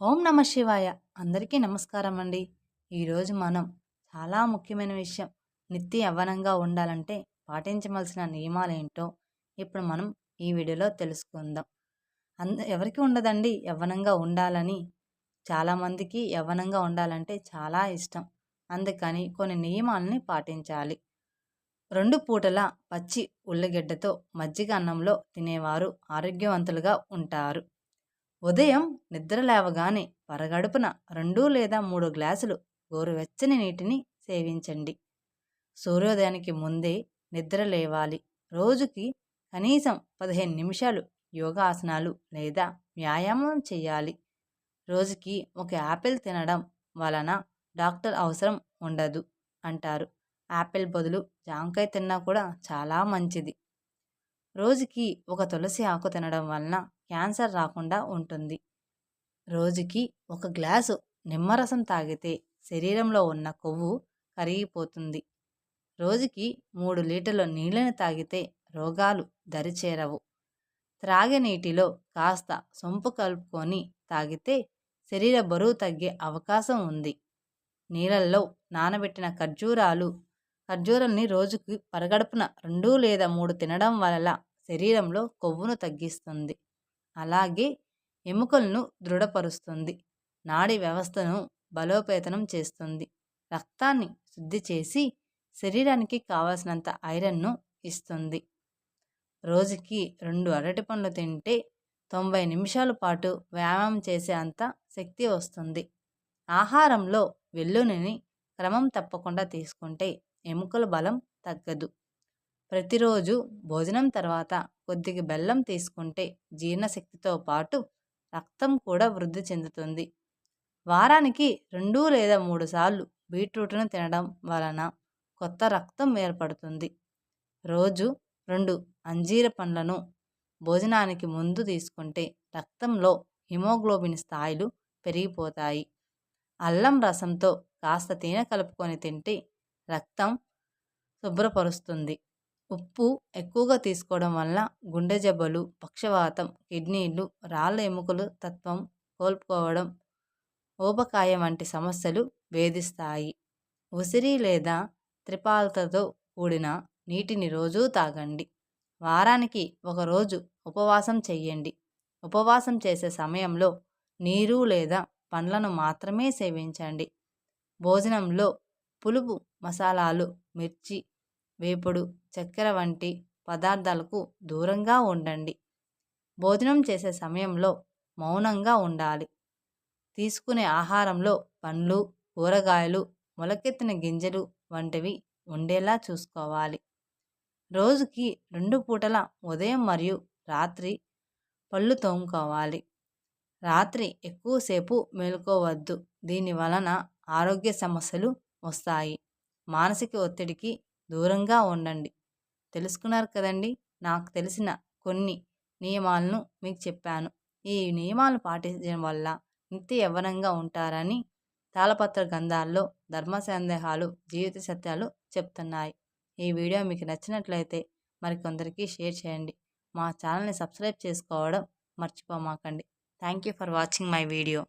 ఓం నమ శివాయ. అందరికీ నమస్కారం అండి. ఈరోజు మనం చాలా ముఖ్యమైన విషయం. నిత్య యవ్వనంగా ఉండాలంటే పాటించవలసిన నియమాలు ఏంటో ఇప్పుడు మనం ఈ వీడియోలో తెలుసుకుందాం. అంద ఎవరికి ఉండదండి యవ్వనంగా ఉండాలని? చాలామందికి యవ్వనంగా ఉండాలంటే చాలా ఇష్టం. అందుకని కొన్ని నియమాలని పాటించాలి. రెండు పూటల పచ్చి ఉల్లిగడ్డతో మజ్జిగ అన్నంలో తినేవారు ఆరోగ్యవంతులుగా ఉంటారు. ఉదయం నిద్ర లేవగానే పరగడుపున రెండు లేదా మూడు గ్లాసులు గోరువెచ్చని నీటిని సేవించండి. సూర్యోదయానికి ముందే నిద్ర లేవాలి. రోజుకి కనీసం పదిహేను నిమిషాలు యోగాసనాలు లేదా వ్యాయామం చేయాలి. రోజుకి ఒక యాపిల్ తినడం వలన డాక్టర్ అవసరం ఉండదు అంటారు. యాపిల్ బదులు జాంకాయ తిన్నా కూడా చాలా మంచిది. రోజుకి ఒక తులసి ఆకు తినడం వలన క్యాన్సర్ రాకుండా ఉంటుంది. రోజుకి ఒక గ్లాసు నిమ్మరసం తాగితే శరీరంలో ఉన్న కొవ్వు కరిగిపోతుంది. రోజుకి మూడు లీటర్ల నీళ్ళని తాగితే రోగాలు దరిచేరవు. త్రాగే నీటిలో కాస్త సొంపు కలుపుకొని తాగితే శరీర బరువు తగ్గే అవకాశం ఉంది. నీళ్ళల్లో నానబెట్టిన ఖర్జూరాలు ఖర్జూరాన్ని రోజుకి పరగడుపున రెండు లేదా మూడు తినడం వల్ల శరీరంలో కొవ్వును తగ్గిస్తుంది. అలాగే ఎముకలను దృఢపరుస్తుంది. నాడి వ్యవస్థను బలోపేతనం చేస్తుంది. రక్తాన్ని శుద్ధి చేసి శరీరానికి కావలసినంత ఐరన్ను ఇస్తుంది. రోజుకి రెండు అరటి పండ్లు తింటే తొంభై నిమిషాల పాటు వ్యాయామం చేసే అంత శక్తి వస్తుంది. ఆహారంలో వెల్లునిని క్రమం తప్పకుండా తీసుకుంటే ఎముకల బలం తగ్గదు. ప్రతిరోజు భోజనం తర్వాత కొద్దిగా బెల్లం తీసుకుంటే జీర్ణశక్తితో పాటు రక్తం కూడా వృద్ధి చెందుతుంది. వారానికి రెండు లేదా మూడు సార్లు బీట్రూట్ను తినడం వలన కొత్త రక్తం ఏర్పడుతుంది. రోజు రెండు అంజీర పండ్లను భోజనానికి ముందు తీసుకుంటే రక్తంలో హిమోగ్లోబిన్ స్థాయిలు పెరిగిపోతాయి. అల్లం రసంతో కాస్త తేనె కలుపుకొని తింటే రక్తం శుభ్రపరుస్తుంది. ఉప్పు ఎక్కువగా తీసుకోవడం వల్ల గుండె జబ్బలు పక్షవాతం కిడ్నీలు రాళ్ళ ఎముకలు తత్వం కోల్పోవడం ఊబకాయం వంటి సమస్యలు వేధిస్తాయి. ఉసిరి లేదా త్రిపాలతో కూడిన నీటిని రోజూ తాగండి. వారానికి ఒకరోజు ఉపవాసం చెయ్యండి. ఉపవాసం చేసే సమయంలో నీరు లేదా పండ్లను మాత్రమే సేవించండి. భోజనంలో పులుపు మసాలాలు మిర్చి వేపుడు చక్కెర వంటి పదార్థాలకు దూరంగా ఉండండి. భోజనం చేసే సమయంలో మౌనంగా ఉండాలి. తీసుకునే ఆహారంలో పండ్లు కూరగాయలు మొలకెత్తిన గింజలు వంటివి ఉండేలా చూసుకోవాలి. రోజుకి రెండు పూటల ఉదయం మరియు రాత్రి పళ్ళు తోముకోవాలి. రాత్రి ఎక్కువసేపు మేలుకోవద్దు. దీని వలన ఆరోగ్య సమస్యలు వస్తాయి. మానసిక ఒత్తిడికి దూరంగా ఉండండి. తెలుసుకున్నారు కదండి? నాకు తెలిసిన కొన్ని నియమాలను మీకు చెప్పాను. ఈ నియమాలు పాటించడం వల్ల నిత్య యవ్వనంగా ఉంటారని తాళపత్ర గ్రంథాల్లో ధర్మ సందేహాలు జీవిత సత్యాలు చెప్తున్నాయి. ఈ వీడియో మీకు నచ్చినట్లయితే మరికొందరికి షేర్ చేయండి. మా ఛానల్ని సబ్స్క్రైబ్ చేసుకోవడం మర్చిపోమాకండి. Thank you for watching my video.